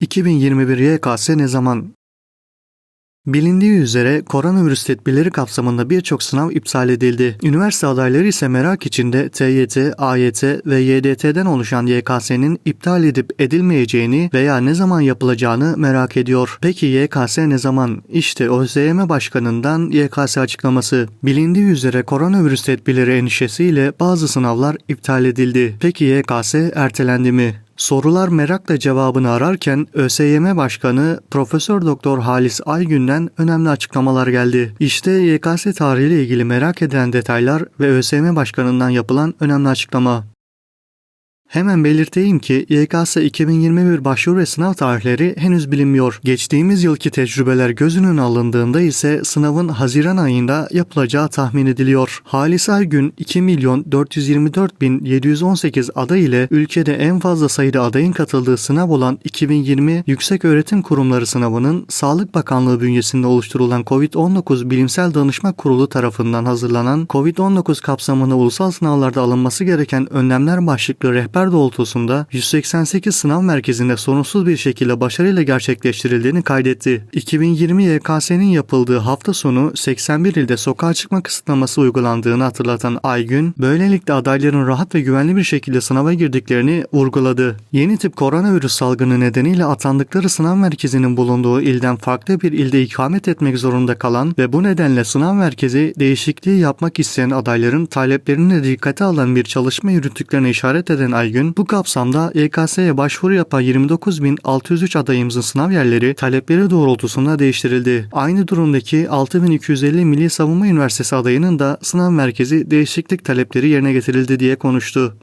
2021 YKS ne zaman? Bilindiği üzere koronavirüs tedbirleri kapsamında birçok sınav iptal edildi. Üniversite adayları ise merak içinde TYT, AYT ve YDT'den oluşan YKS'nin iptal edip edilmeyeceğini veya ne zaman yapılacağını merak ediyor. Peki YKS ne zaman? İşte ÖSYM Başkanı'ndan YKS açıklaması. Bilindiği üzere koronavirüs tedbirleri endişesiyle bazı sınavlar iptal edildi. Peki YKS ertelendi mi? Sorular merakla cevabını ararken ÖSYM Başkanı Profesör Doktor Halis Aygün'den önemli açıklamalar geldi. İşte YKS tarihiyle ilgili merak edilen detaylar ve ÖSYM Başkanı'ndan yapılan önemli açıklama. Hemen belirteyim ki YKS 2021 başvuru ve sınav tarihleri henüz bilinmiyor. Geçtiğimiz yılki tecrübeler göz önüne alındığında ise sınavın Haziran ayında yapılacağı tahmin ediliyor. Halis Aygün 2 milyon 424 bin 718 aday ile ülkede en fazla sayıda adayın katıldığı sınav olan 2020 Yüksek Öğretim Kurumları sınavının Sağlık Bakanlığı bünyesinde oluşturulan COVID-19 Bilimsel Danışma Kurulu tarafından hazırlanan COVID-19 kapsamında ulusal sınavlarda alınması gereken önlemler başlıklı rehber doğrultusunda 188 sınav merkezinde sorunsuz bir şekilde başarıyla gerçekleştirildiğini kaydetti. 2020 YKS'nin yapıldığı hafta sonu 81 ilde sokağa çıkma kısıtlaması uygulandığını hatırlatan Aygün, böylelikle adayların rahat ve güvenli bir şekilde sınava girdiklerini vurguladı. Yeni tip koronavirüs salgını nedeniyle atandıkları sınav merkezinin bulunduğu ilden farklı bir ilde ikamet etmek zorunda kalan ve bu nedenle sınav merkezi değişikliği yapmak isteyen adayların taleplerini dikkate alan bir çalışma yürüttüklerine işaret eden Aygün, bu kapsamda YKS'ye başvuru yapan 29.603 adayımızın sınav yerleri talepleri doğrultusunda değiştirildi. Aynı durumdaki 6250 Milli Savunma Üniversitesi adayının da sınav merkezi değişiklik talepleri yerine getirildi diye konuştu.